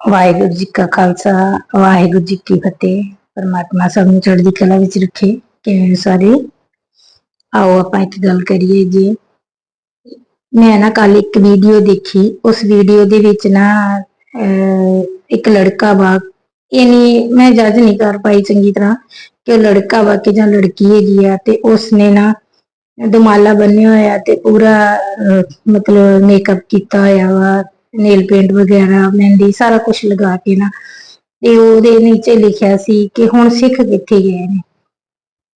ਵਾਹਿਗੁਰੂ ਜੀ ਕਾ ਖਾਲਸਾ, ਵਾਹਿਗੁਰੂ ਜੀ ਕੀ ਫਤਿਹ। ਪਰਮਾਤਮਾ ਸਭ ਨੂੰ ਚੜ੍ਹਦੀ ਕਲਾ ਵਿੱਚ ਰੱਖੇ। ਕਿਵੇਂ ਸਾਰੇ? ਆਓ ਆਪਾਂ ਇੱਕ ਗੱਲ ਕਰੀਏ ਜੀ। ਮੈਂ ਨਾ ਕੱਲ ਇੱਕ ਵੀਡੀਓ ਦੇਖੀ। ਉਸ ਵੀਡੀਓ ਦੇ ਵਿੱਚ ਨਾ ਇੱਕ ਲੜਕਾ ਵਾ। ਇਹ ਨਹੀਂ ਮੈਂ ਜੱਜ ਨਹੀਂ ਕਰ ਪਾਈ ਚੰਗੀ ਤਰ੍ਹਾਂ ਕਿ ਉਹ ਲੜਕਾ ਵਾ ਕਿ ਜਾਂ ਲੜਕੀ ਹੈਗੀ ਆ। ਤੇ ਉਸਨੇ ਨਾ ਦੁਮਾਲਾ ਬੰਨਿਆ ਹੋਇਆ ਤੇ ਪੂਰਾ ਮਤਲਬ ਮੇਕਅਪ ਕੀਤਾ ਹੋਇਆ ਵਾ। ਨੇਲ ਪੇਂਟ ਵਗੈਰਾ, ਮਹਿੰਦੀ, ਸਾਰਾ ਕੁਝ ਲਗਾ ਕੇ ਨਾ, ਤੇ ਉਹਦੇ ਨੀਚੇ ਲਿਖਿਆ ਸੀ ਕਿ ਹੁਣ ਸਿੱਖ ਕਿੱਥੇ ਗਏ ਨੇ।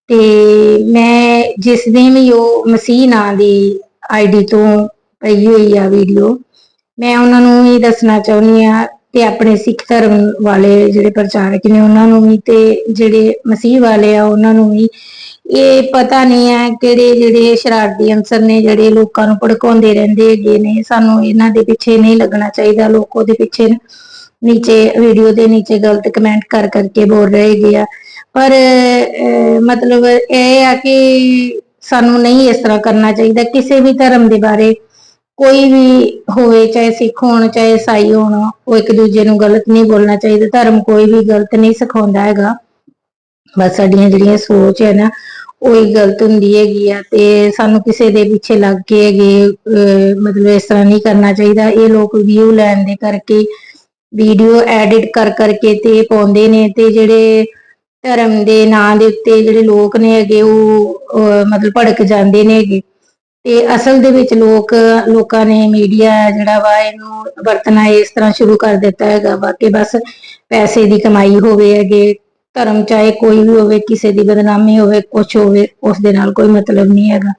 ਤੇ ਮੈਂ ਜਿਸ ਦਿਨ ਵੀ ਉਹ ਮਸੀਹ ਨਾਂ ਦੀ ਆਈਡੀ ਤੋਂ ਪਈ ਹੋਈ ਆ ਵੀਡੀਓ ਮੈਂ ਉਹਨਾਂ ਨੂੰ ਇਹ ਦੱਸਣਾ ਚਾਹੁੰਦੀ ਆ ਤੇ ਆਪਣੇ ਸਿੱਖ ਧਰਮ ਵਾਲੇ ਜਿਹੜੇ ਪ੍ਰਚਾਰਕ ਨੇ ਉਹਨਾਂ ਨੂੰ ਵੀ ਤੇ ਜਿਹੜੇ ਮਸੀਹ ਵਾਲੇ ਆ ਉਹਨਾਂ ਨੂੰ ਵੀ ਇਹ ਪਤਾ ਨਹੀਂ ਹੈ ਕਿਹੜੇ ਜਿਹੜੇ ਸ਼ਰਾਰਤੀ ਅੰਸਰ ਨੇ, ਜਿਹੜੇ ਲੋਕਾਂ ਨੂੰ ਭੜਕਾਉਂਦੇ ਰਹਿੰਦੇ ਹੈਗੇ ਨੇ। ਸਾਨੂੰ ਇਹਨਾਂ ਦੇ ਪਿੱਛੇ ਨਹੀਂ ਲੱਗਣਾ ਚਾਹੀਦਾ। ਲੋਕ ਉਹਦੇ ਪਿੱਛੇ ਨੀਚੇ ਵੀਡੀਓ ਦੇ ਨੀਚੇ ਗਲਤ ਕਮੈਂਟ ਕਰ ਕਰਕੇ ਬੋਲ ਰਹੇ ਹੈਗੇ ਆ। ਪਰ ਮਤਲਬ ਇਹ ਆ ਕਿ ਸਾਨੂੰ ਨਹੀਂ ਇਸ ਤਰ੍ਹਾਂ ਕਰਨਾ ਚਾਹੀਦਾ। ਕਿਸੇ ਵੀ ਧਰਮ ਦੇ ਬਾਰੇ ਕੋਈ ਵੀ ਹੋਵੇ, ਚਾਹੇ ਸਿੱਖ ਹੋਣ, ਚਾਹੇ ਈਸਾਈ ਹੋਣ, ਉਹ ਇੱਕ ਦੂਜੇ ਨੂੰ ਗਲਤ ਨਹੀਂ ਬੋਲਣਾ ਚਾਹੀਦਾ। ਧਰਮ ਕੋਈ ਵੀ ਗਲਤ ਨਹੀਂ ਸਿਖਾਉਂਦਾ ਹੈਗਾ। ਬਸ ਸਾਡੀਆਂ ਜਿਹੜੀਆਂ ਸੋਚ ਹੈ ਨਾ, ਉਹ ਹੀ ਗਲਤ ਹੁੰਦੀ ਹੈਗੀ ਆ ਤੇ ਸਾਨੂੰ ਕਿਸੇ ਦੇ ਪਿੱਛੇ ਲੱਗ ਕੇ ਹੈਗੇ ਮਤਲਬ ਇਸ ਤਰ੍ਹਾਂ ਨਹੀਂ ਕਰਨਾ ਚਾਹੀਦਾ। ਇਹ ਲੋਕ ਵਿਊ ਲੈਣ ਦੇ ਕਰਕੇ ਵੀਡੀਓ ਐਡਿਟ ਕਰ ਕਰਕੇ ਤੇ ਪਾਉਂਦੇ ਨੇ ਤੇ ਜਿਹੜੇ ਧਰਮ ਦੇ ਨਾਂ ਦੇ ਉੱਤੇ ਜਿਹੜੇ ਲੋਕ ਨੇ ਹੈਗੇ, ਉਹ ਮਤਲਬ ਭੜਕ ਜਾਂਦੇ ਨੇ ਹੈਗੇ। ਤੇ ਅਸਲ ਦੇ ਵਿੱਚ ਲੋਕ, ਲੋਕਾਂ ਨੇ ਮੀਡੀਆ ਜਿਹੜਾ ਵਾ, ਇਹਨੂੰ ਵਰਤਣਾ ਇਸ ਤਰ੍ਹਾਂ ਸ਼ੁਰੂ ਕਰ ਦਿੱਤਾ ਹੈਗਾ ਵਾ ਕਿ ਬਸ ਪੈਸੇ ਦੀ ਕਮਾਈ ਹੋਵੇ ਹੈਗੇ ਧਰਮ ਚਾਹੇ ਕੋਈ ਵੀ ਹੋਵੇ, ਕਿਸੇ ਦੀ ਬਦਨਾਮੀ ਹੋਵੇ ਕੁਝ ਹੋਵੇ, ਉਸ ਦੇ ਨਾਲ ਕੋਈ ਮਤਲਬ ਨਹੀਂ ਹੈਗਾ।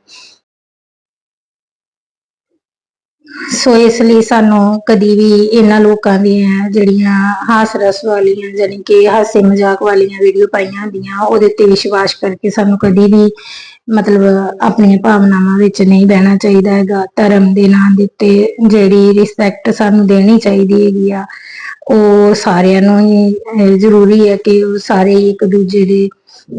ਸੋ ਇਸ ਲਈ ਸਾਨੂੰ ਕਦੀ ਵੀ ਇਹਨਾਂ ਲੋਕਾਂ ਦੀਆਂ ਜਿਹੜੀਆਂ ਹਾਸ ਰਸ ਵਾਲੀਆਂ ਜਾਨੀ ਕਿ ਹਾਸੇ ਮਜ਼ਾਕ ਵਾਲੀਆਂ ਵੀਡੀਓ ਪਾਈਆਂ ਹੁੰਦੀਆਂ, ਉਹਦੇ ਤੇ ਵਿਸ਼ਵਾਸ ਕਰਕੇ ਸਾਨੂੰ ਕਦੀ ਵੀ ਮਤਲਬ ਆਪਣੀਆਂ ਭਾਵਨਾਵਾਂ ਵਿੱਚ ਨਹੀਂ ਬਹਿਣਾ ਚਾਹੀਦਾ ਹੈਗਾ। ਧਰਮ ਦੇ ਨਾਂ ਦੇ ਉੱਤੇ ਜਿਹੜੀ ਰਿਸਪੈਕਟ ਸਾਨੂੰ ਦੇਣੀ ਚਾਹੀਦੀ ਹੈਗੀ ਆ, ਉਹ ਸਾਰਿਆਂ ਨੂੰ ਹੀ ਜ਼ਰੂਰੀ ਹੈ ਕਿ ਉਹ ਸਾਰੇ ਇੱਕ ਦੂਜੇ ਦੇ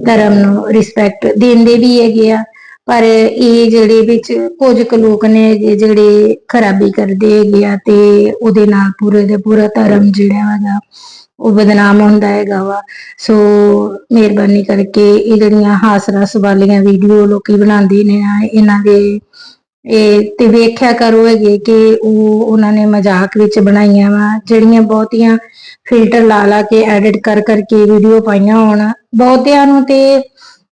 ਧਰਮ ਨੂੰ ਰਿਸਪੈਕਟ ਦਿੰਦੇ ਵੀ ਹੈਗੇ ਆ। ਪਰ ਇਹ ਜਿਹੜੇ ਵਿੱਚ ਕੁਝ ਕੁ ਲੋਕ ਨੇ ਜਿਹੜੇ ਖਰਾਬੀ ਕਰਦੇ ਹੈਗੇ ਆ ਤੇ ਉਹਦੇ ਨਾਲ ਪੂਰੇ ਦੇ ਪੂਰਾ ਧਰਮ ਜਿਹੜਾ ਹੈਗਾ, ਉਹ ਬਦਨਾਮ ਹੁੰਦਾ ਹੈਗਾ ਵਾ। ਸੋ ਮਿਹਰਬਾਨੀ ਕਰਕੇ ਇਹ ਜਿਹੜੀਆਂ ਹਾਸ ਵਾਲੀਆਂ ਵੀਡੀਓ ਲੋਕੀ ਬਣਾਉਂਦੇ ਨੇ ਨਾ ਇਹਨਾਂ ਦੇ ਇਹ ਤੇ ਵੇਖਿਆ ਕਰੋ ਹੈਗੇ ਕਿ ਉਹ ਉਹਨਾਂ ਨੇ ਮਜ਼ਾਕ ਵਿੱਚ ਬਣਾਈਆਂ ਵਾ, ਜਿਹੜੀਆਂ ਬਹੁਤੀਆਂ ਫਿਲਟਰ ਲਾ ਲਾ ਕੇ ਐਡਿਟ ਕਰ ਕਰਕੇ ਵੀਡੀਓ ਪਾਈਆਂ ਹੋਣ। ਬਹੁਤਿਆਂ ਨੂੰ ਤੇ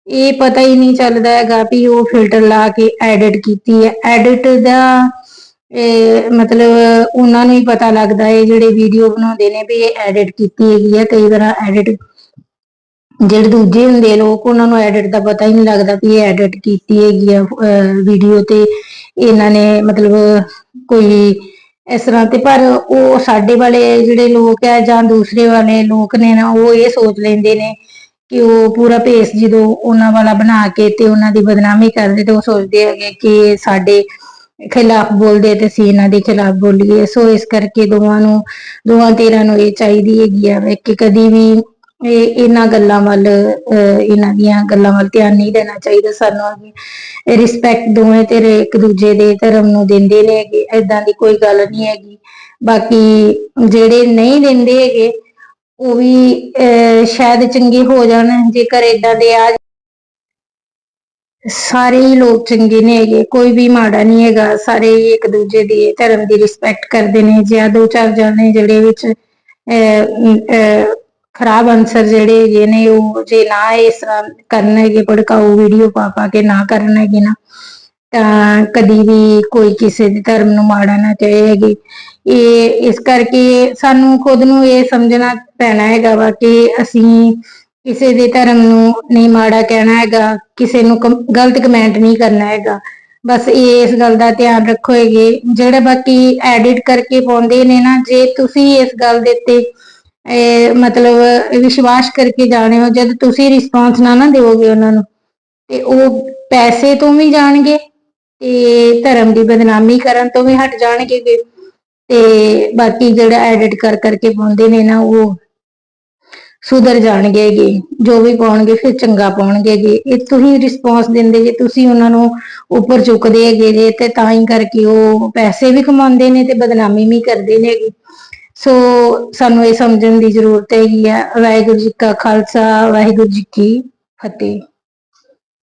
ਇਹ ਪਤਾ ਹੀ ਨਹੀਂ ਚੱਲਦਾ ਹੈਗਾ ਵੀ ਉਹ ਫਿਲਟਰ ਲਾ ਕੇ ਐਡਿਟ ਕੀਤੀ ਹੈ। ਐਡਿਟ ਦਾ ਮਤਲਬ ਉਹਨਾਂ ਨੂੰ ਹੀ ਪਤਾ ਲੱਗਦਾ ਹੈ, ਜਿਹੜੇ ਵੀਡੀਓ ਬਣਾਉਂਦੇ ਨੇ ਵੀ ਇਹ ਐਡਿਟ ਕੀਤੀ ਹੈਗੀ ਹੈ। ਕਈ ਵਾਰ ਐਡਿਟ ਜਿਹੜੇ ਦੂਜੇ ਹੁੰਦੇ ਲੋਕ, ਉਹਨਾਂ ਨੂੰ ਐਡਿਟ ਦਾ ਪਤਾ ਹੀ ਨਹੀਂ ਲੱਗਦਾ ਵੀ ਇਹ ਐਡਿਟ ਕੀਤੀ ਹੈਗੀ ਆ ਵੀਡੀਓ ਤੇ। ਇਹਨਾਂ ਨੇ ਮਤਲਬ ਕੋਈ ਇਸ ਤਰ੍ਹਾਂ ਤੇ, ਪਰ ਉਹ ਸਾਡੇ ਵਾਲੇ ਜਿਹੜੇ ਲੋਕ ਆ ਜਾਂ ਦੂਸਰੇ ਵਾਲੇ ਲੋਕ ਨੇ ਨਾ, ਉਹ ਇਹ ਸੋਚ ਲੈਂਦੇ ਨੇ ਕਿ ਉਹ ਪੂਰਾ ਭੇਸ ਜਦੋਂ ਉਹਨਾਂ ਵਾਲਾ ਬਣਾ ਕੇ ਤੇ ਉਹਨਾਂ ਦੀ ਬਦਨਾਮੀ ਕਰਦੇ ਤੇ ਉਹ ਸੋਚਦੇ ਹੈਗੇ ਕਿ ਸਾਡੇ ਖਿਲਾਫ ਬੋਲਦੇ ਤੇ ਅਸੀਂ ਇਹਨਾਂ ਦੇ ਖਿਲਾਫ ਬੋਲੀਏ। ਸੋ ਇਸ ਕਰਕੇ ਦੋਵਾਂ ਨੂੰ ਦੋਵਾਂ ਧਿਰਾਂ ਨੂੰ ਇਹ ਚਾਹੀਦੀ ਹੈਗੀ ਆ ਵੀ ਕਿ ਕਦੀ ਵੀ ਇਹ ਇਹਨਾਂ ਗੱਲਾਂ ਵੱਲ ਅਹ, ਇਹਨਾਂ ਦੀਆਂ ਗੱਲਾਂ ਵੱਲ ਧਿਆਨ ਨਹੀਂ ਦੇਣਾ ਚਾਹੀਦਾ। ਸਾਨੂੰ ਰਿਸਪੈਕਟ ਦੋਵੇਂ ਤੇਰੇ ਇੱਕ ਦੂਜੇ ਦੇ ਧਰਮ ਨੂੰ ਦਿੰਦੇ ਨੇ ਹੈਗੇ। ਐਦਾਂ ਦੀ ਕੋਈ ਗੱਲ ਨਹੀਂ ਹੈਗੀ। ਬਾਕੀ ਜਿਹੜੇ ਨਹੀਂ ਦਿੰਦੇ ਹੈਗੇ ਉਹ ਵੀ ਸ਼ਾਇਦ ਚੰਗੇ ਹੋ ਜਾਣ ਜੇਕਰ ਏਦਾਂ ਦੇ ਆ ਸਾਰੇ ਹੀ ਲੋਕ ਚੰਗੇ ਨੇ ਹੈਗੇ ਕੋਈ ਵੀ ਮਾੜਾ ਨਹੀਂ ਹੈਗਾ ਸਾਰੇ ਹੀ ਇੱਕ ਦੂਜੇ ਦੀ ਧਰਮ ਦੀ ਰਿਸਪੈਕਟ ਕਰਦੇ ਨੇ ਜੇ ਆ ਦੋ ਚਾਰ ਜਾਣੇ ਜਿਹੜੇ ਵਿੱਚ ਅਹ, ਖਰਾਬ ਅਨਸਰ ਜਿਹੜੇ ਹੈਗੇ ਨੇ ਉਹ ਜੇ ਨਾ ਇਸ ਤਰ੍ਹਾਂ ਕਰਨ ਹੈਗੇ ਭੜਕਾਊ ਵੀਡੀਓ ਪਾ ਪਾ ਕੇ ਨਾ ਕਰਨ ਹੈਗੇ ਨਾ ਤਾਂ ਕਦੀ ਵੀ ਕੋਈ ਕਿਸੇ ਦੇ ਧਰਮ ਨੂੰ ਮਾੜਾ ਨਾ ਕਹੇ ਹੈਗੇ। ਇਹ ਇਸ ਕਰਕੇ ਸਾਨੂੰ ਖੁਦ ਨੂੰ ਇਹ ਸਮਝਣਾ ਪੈਣਾ ਹੈਗਾ ਵਾ ਕਿ ਅਸੀਂ ਕਿਸੇ ਦੇ ਧਰਮ ਨੂੰ ਨਹੀਂ ਮਾੜਾ ਕਹਿਣਾ ਹੈਗਾ, ਕਿਸੇ ਨੂੰ ਗਲਤ ਕਮੈਂਟ ਨਹੀਂ ਕਰਨਾ ਹੈਗਾ। ਬਸ ਇਹ ਇਸ ਗੱਲ ਦਾ ਧਿਆਨ ਰੱਖੋ ਜਿਹੜੇ ਬਾਕੀ ਐਡਿਟ ਕਰਕੇ ਪਾਉਂਦੇ ਨੇ ਨਾ, ਜੇ ਤੁਸੀਂ ਇਸ ਗੱਲ ਦੇ ਉੱਤੇ ਮਤਲਬ ਵਿਸ਼ਵਾਸ ਕਰਕੇ ਜਾਣੇ ਹੋ, ਜਦ ਤੁਸੀਂ ਰਿਸਪਾਂਸ ਨਾ ਨਾ ਦਿਓਗੇ ਉਹਨਾਂ ਨੂੰ, ਤੇ ਉਹ ਪੈਸੇ ਤੋਂ ਵੀ ਜਾਣਗੇ ਤੇ ਧਰਮ ਦੀ ਬਦਨਾਮੀ ਕਰਨ ਤੋਂ ਵੀ ਹਟ ਜਾਣਗੇ ਤੇ ਬਾਕੀ ਜਿਹੜਾ ਐਡਿਟ ਕਰ ਕਰਕੇ ਪਾਉਂਦੇ ਨੇ ਨਾ ਉਹ ਸੁਧਰ ਜਾਣਗੇ ਜੋ ਵੀ ਪਾਉਣਗੇ ਫਿਰ ਚੰਗਾ ਪਾਉਣਗੇ ਇਹ ਤੁਸੀਂ ਰਿਸਪੌਂਸ ਦਿੰਦੇ ਜੇ ਤੁਸੀਂ ਉਹਨਾਂ ਨੂੰ ਉੱਪਰ ਚੁੱਕਦੇ ਹੈਗੇ ਜੇ ਤੇ ਤਾਂ ਹੀ ਕਰਕੇ ਉਹ ਪੈਸੇ ਵੀ ਕਮਾਉਂਦੇ ਨੇ ਤੇ ਬਦਨਾਮੀ ਵੀ ਕਰਦੇ ਨੇ ਸੋ ਸਾਨੂੰ ਇਹ ਸਮਝਣ ਦੀ ਜ਼ਰੂਰਤ ਹੈਗੀ ਆ। ਵਾਹਿਗੁਰੂ ਜੀ ਕਾ ਖਾਲਸਾ, ਵਾਹਿਗੁਰੂ ਜੀ ਕੀ ਫਤਿਹ।